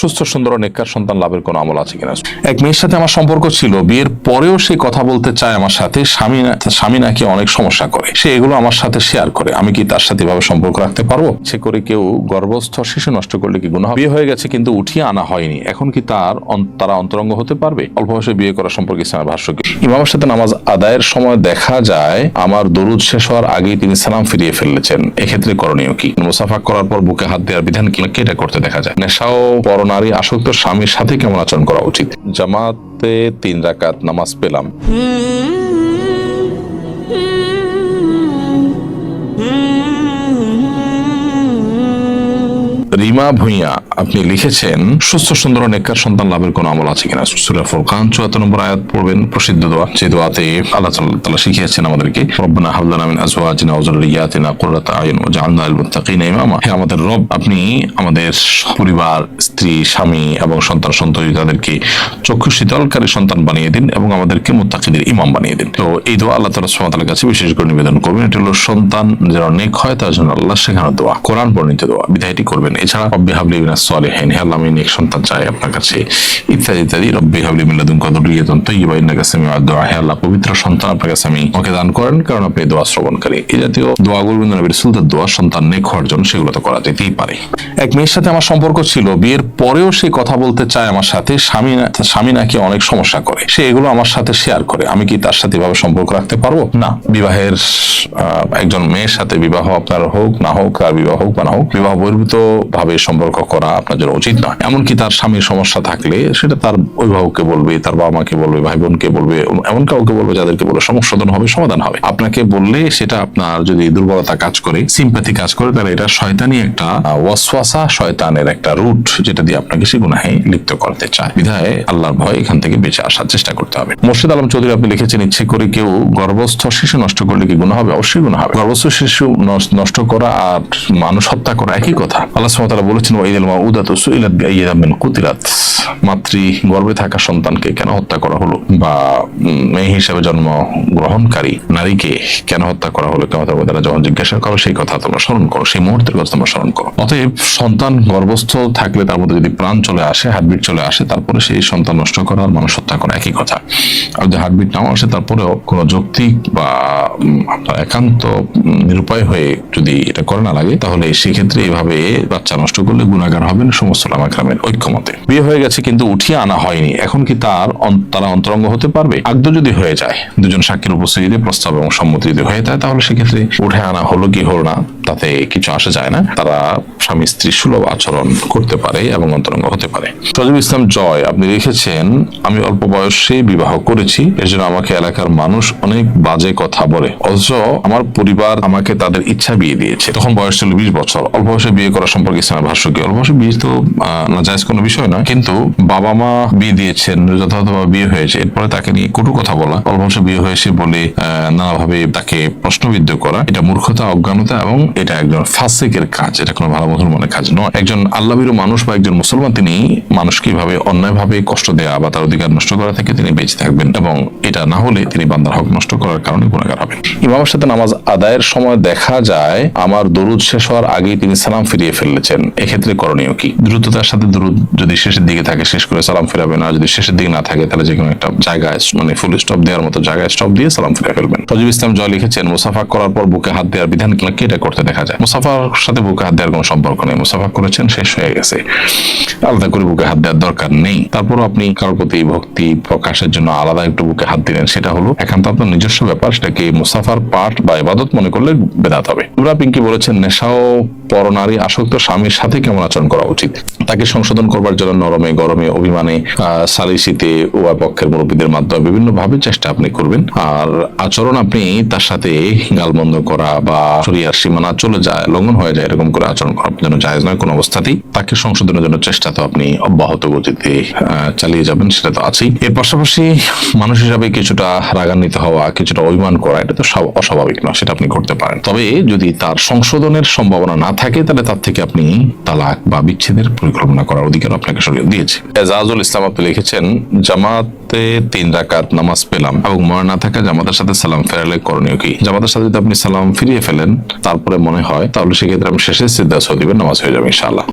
সুস্থ, সুন্দর ও নেককার সন্তান লাভের কোনো আমল আছে কিনা? এক মেয়ের সাথে আমার সম্পর্ক ছিল, বিয়ের পরেও সে কথা বলতে চায় আমার সাথে, স্বামী স্বামী নাকি অনেক সমস্যা করে। সে এগুলো আমার সাথে শেয়ার করে। আমি কি তার সাথে এভাবে সম্পর্ক রাখতে পারব? সে করে কেউ গর্ভস্থ শিশু নষ্ট করলে কি গুণ বিয়ে হয়ে গেছে কিন্তু উঠিয়ে আনা হয়নি। এখন কি তার তারা অন্তরঙ্গ হতে পারবে? অল্প বয়সে বিয়ে করা সম্পর্কে ইসলামের ভাষ্য কি? ইমামের সাথে নামাজ আদায়ের সময় দেখা যায়, আমার দরুদ শেষ হওয়ার আগেই তিনি সালাম ফিরিয়ে ফেলেছেন। এক্ষেত্রে করণীয় কি? মুসাফা করার পর বুকে হাত দেওয়ার বিধান কি? এটা করতে দেখা যায়। নেশা ও পরনারী আসক্ত স্বামীর সাথে কেমন আচরণ করা উচিত? জামাতে তিন রাকাত নামাজ পেলাম। রিমা ভুইয়া। আপনি লিখেছেন, সুস্থ সুন্দর নেককার সন্তান লাভের কোন আমল আছে কিনা? সূরা ফুরকান 74 নম্বর আয়াত পড়বেন, প্রসিদ্ধ দোয়া। যে দোয়াতে আল্লাহ তাআলা শিখিয়েছেন আমাদেরকে, রব্বানা হাব লানা মিন ওয়া আয়ুন ওয়াজআলনা লিল মুত্তাকিনা ইমামা। হে আমাদের রব, আপনি আমাদের পরিবার, স্ত্রী, স্বামী এবং সন্তান সন্ততি তাদেরকে চক্ষু শীতলকারী সন্তান বানিয়ে দিন এবং আমাদেরকে মুত্তাকিদের ইমাম বানিয়ে দিন। তো এই দোয়া আল্লাহ তাআলা সুবহানাহু কাছে বিশেষ করে নিবেদন করবেন। এটা হলো সন্তান যেন নেক হয়, তার জন্য আল্লাহ শেখানো দোয়া। কোরআন বর্ণিত দোয়া। বিধায়টি করবেন। এছাড়া, রব্বি হাবলি মিনাস সলিহিন, হে আল্লাহ, আমি নেক সন্তান চাই আপনার কাছে। ইত্যাদি ইত্যাদি। রব্বি হাবলি মিন লাদুনকা যুররিয়াতান তাইয়্যিবা ইন্নাকা সামিউদ দুআ হে আল্লাহ, পবিত্র সন্তান আপনার কাছে আমি ওকে দান করেন, কারণ আপনি দোয়া শ্রবণকারী। এই জাতীয় দোয়াগুলো কিন্তু নবীর সুলতান দোয়া, সন্তান, নেক হওয়ার জন্য সেগুলো তো করা যেতেই পারে। এক মেয়ের সাথে আমার সম্পর্ক ছিল, বিয়ের পরেও সে কথা বলতে চায় আমার সাথে, স্বামী স্বামী নাকি অনেক সমস্যা করে। সে এগুলো আমার সাথে শেয়ার করে। আমি কি তার সাথে এভাবে সম্পর্ক রাখতে পারব? না। বিবাহের একজন মেয়ের সাথে বিবাহ আপনার হোক, না হোক, আর বিবাহ হোক বা না হোক, বিবাহ বহির্ভূত ভাবে সম্পর্ক করা জন্য উচিত নয়। এমনকি তার স্বামীর সমস্যা থাকলে সেটা তার অভিভাবককে বলবে, তার বাবা মাকে বলবে ভাই বোনকে বলবে, এমন কাউকে বলবে যাদেরকে বলে সংশোধন হবে, সমাধান হবে। আপনাকে বললে সেটা আপনার যদি দুর্বলতা কাজ করে সিম্প্যাথি কাজ করে, তাহলে এটা শয়তানি একটা ওয়াসওয়াসা, শয়তানের একটা রুট যেটা দিয়ে আপনাকে সে গুনাহে লিপ্ত করতে চায়। বিধায় আল্লাহর ভয় এখান থেকে বেঁচে আসার চেষ্টা করতে হবে। মুর্শিদ আলম চৌধুরী, আপনি লিখেছেন, ইচ্ছে করে কেউ গর্ভস্থ শিশু নষ্ট করলে কি গুণ হবে? অবশ্যই গুণ হবে। গর্ভস্থ শিশু নষ্ট করা আর মানুষ হত্যা করা একই কথা। আল্লাহ তাআলা বলেছেন ওয়াইদাল الموءودة سئلت بأي دم قتلت. মাতৃ গর্ভে থাকা সন্তানকে কেন হত্যা করা হলো? বা মেয়ে হিসেবে জন্ম গ্রহণকারী নারীকে কেন হত্যা করা হলো? কেমন তারা যখন জিজ্ঞাসা করো, সেই কথা তোমরা স্মরণ করো, সেই মুহূর্তের কথা তোমরা স্মরণ করো। অতএব সন্তান গর্ভস্থ থাকলে তার মধ্যে যদি প্রাণ চলে আসে, হার্টবিট চলে আসে, তারপরে সেই সন্তান নষ্ট করা আর মানুষ হত্যা করা একই কথা। আর যদি হার্টবিট নাও আসে, তারপরেও কোনো যৌক্তিক বা আপনার একান্ত নিরুপায় হয়ে যদি এটা করে না লাগে, তাহলে সেক্ষেত্রে এইভাবে বাচ্চা নষ্ট করলে গুণাগার হবেন সমস্ত লামাক্রামের ঐক্যমতে। বিয়ে হয়ে গেছে। কিন্তু উঠিয়ে আনা হয়নি। এখন কি তার তারা অন্তরঙ্গ হতে পারবে? আগ্ধ যদি হয়ে যায়, দুজন সাক্ষীর উপস্থিতিতে প্রস্তাব এবং সম্মতি যদি হয়ে যায়, তাহলে সেক্ষেত্রে উঠে আনা হলো কি হলো না? তাতে কিছু আসে যায় না। তারা স্বামী স্ত্রী সুলভ আচরণ করতে পারে এবং অন্তরঙ্গ হতে পারে। সজিব ইসলাম জয়, আপনি লিখেছেন, আমি অল্প বয়সে বিবাহ করেছি, এর জন্য আমাকে এলাকার মানুষ অনেক বাজে কথা বলে। অথচ আমার পরিবার আমাকে তাদের ইচ্ছা বিয়ে দিয়েছে। তখন বয়স ছিল বিশ বছর। অল্প বয়সে বিয়ে করা সম্পর্কে ইসলামের ভাষ্য কি? অল্প বয়সে বিয়ে তো না জায়জ কোনো বিষয় নয়। কিন্তু বাবা মা বিয়ে দিয়েছেন যথাযথভাবে বিয়ে হয়েছে। এরপরে তাকে নিয়ে কটু কথা বলা। অল্প বয়সে বিয়ে হয়েছে বলে নানাভাবে তাকে প্রশ্নবিদ্ধ করা। এটা মূর্খতা, অজ্ঞানতা এবং এটা একজন ফাসিকের কাজ, এটা কোনো ভালো মুসলমানের কাজ নয়। একজন আল্লাহবিরু মানুষ বা একজন মুসলমান, তিনি মানুষকে ভাবে অন্যায়ভাবে কষ্ট দেওয়া বা তার অধিকার নষ্ট করা থেকে তিনি বেঁচে থাকবেন এবং এটা না হলে তিনি বান্দার হক নষ্ট করার কারণে গুণাগার হবেন। ইমামের সাথে নামাজ আদায়ের সময় দেখা যায়, আমার দরুদ শেষ হওয়ার আগেই তিনি সালাম ফিরিয়ে ফেলেছেন। এক্ষেত্রে করণীয় কি? দ্রুততার সাথে দরুদ যদি শেষের দিকে থাকে, শেষ করে সালাম ফিরাবেন, আর যদি শেষের দিকে না থাকে, তাহলে যে কোনো একটা জায়গায় মানে ফুল স্টপ দেওয়ার মতো জায়গায় স্টপ দিয়ে সালাম ফিরে ফেলবেন। সজিব ইসলাম জয় লিখেছেন, মুসাফা করার পর বুকে হাত দেওয়ার বিধান কি? এটা করতে দেখা যায়। মুসাফার সাথে বুকে হাত দেওয়ার কোনো সম্পর্ক নেই। মুসাফা করেছেন, শেষ হয়ে গেছে। আলাদা করে বুকে হাত দেওয়ার দরকার নেই। তারপর আপনি কারোর প্রতি ভক্তি প্রকাশের জন্য আলাদা একটু বুকে হাত দিলেন, সেটা হলো এখন তো আপনার নিজস্ব ব্যাপার, সেটাকে মুসাফার পাঠ বা ইবাদত মনে করলে বেদাত হবে। উরা পিঙ্কি বলেছেন নেশা ও পরনারী আসক্ত স্বামীর সাথে কেমন আচরণ করা উচিত? তাকে সংশোধন করবার জন্য নরমে, গরমে, অভিমানে সালিসিতে উভয় পক্ষের মুরব্বীদের মাধ্যমে বিভিন্ন ভাবে চেষ্টা আপনি করবেন। আর আচরণ আপনি তার সাথে গালমন্দ করা বা শরিয়ার সীমানা চলে যায়, লঙ্ঘন হয়ে যায়, এরকম করে আচরণ করা আপনার জন্য জায়েজ নয় কোনো অবস্থাতেই। তাকে সংশোধনের জন্য চেষ্টা তো আপনি অব্যাহত গতিতে চালিয়ে যাবেন, সেটা তো আছেই। এর পাশাপাশি মানুষ হিসাবে কিছুটা রাগান্বিত হওয়া, কিছুটা অভিমান করা, এটা তো অস্বাভাবিক নয়, সেটা আপনি করতে পারেন। তবে যদি তার সংশোধনের সম্ভাবনা না থাকে, তাহলে তার থেকে আপনি তালাক বা বিচ্ছেদের পরিকল্পনা করার অধিকার আপনাকে শরীর দিয়েছে। এজাজুল ইসলাম আপনি লিখেছেন, জামাতে তিন রাকাত নামাজ পেলাম এবং মনে না থাকা জামাতের সাথে সালাম ফেরালে করণীয় কি? জামাতের সাথে যদি আপনি সালাম ফিরিয়ে ফেলেন, তারপরে মনে হয় তাহলে সেক্ষেত্রে আমি শেষে সিদ্ধাস দিবেন নামাজ হয়ে যাবে, ইনশাআল্লাহ।